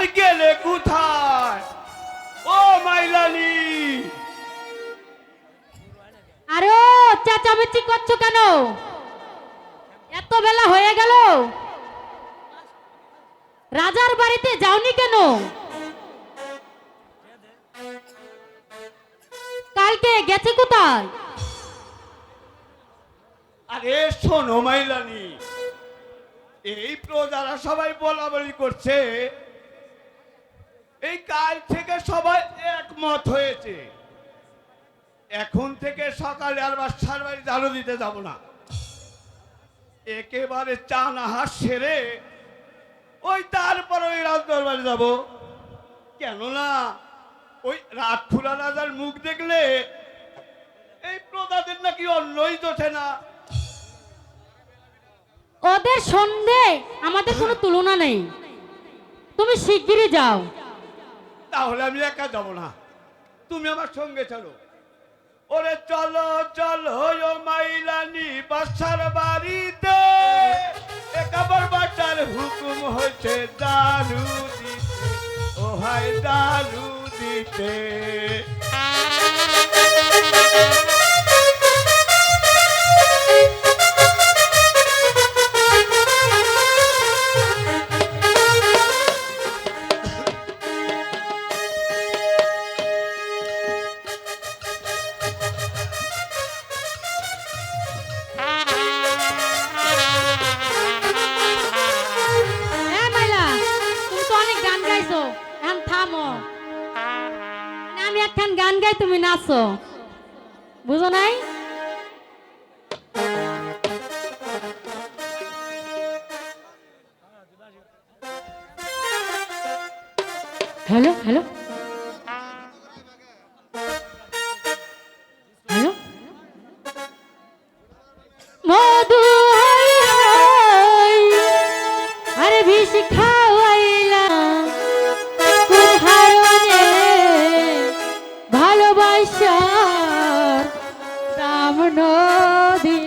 আর গেলে কোথায়? ও মাইলানি। আরে চেঁচামেচি করছ কেন? এত বেলা হয়ে গেল। রাজার বাড়িতে যাওনি কেন? কালকে গেছে কোথায়? আরে শোনো মাইলানি এই প্রজারা সবাই বলা বলি করছে এই কাল থেকে সবাই একমত হয়েছে। এখন থেকে সকালে আর বাসার বাড়ি ঝাড়ু দিতে যাব না। একেবারে চা নাহার সেরে ওই তারপর ওই রাজদরবারে যাব। কেননা ওই রাতফুলা রাজার মুখ দেখলে এই প্রজাদের নাকি অন্যই জোটে না। ওদের সন্ধে আমাদের কোনো তুলনা নেই। তুমি শিগগিরই যাও। তাহলে আমি একা যাব না। তুমি আমার সঙ্গে চলো। ওরে চলো চলো মাইলানি, বাসার বাড়িতে। একাবার বাটার হুকুম হয়েছে দারু দিতে ও হাই দারু দিতে একখান গান গাই তুমি নাচো। বুঝো নাই? Hello hello. হ্যালো। মধু দাম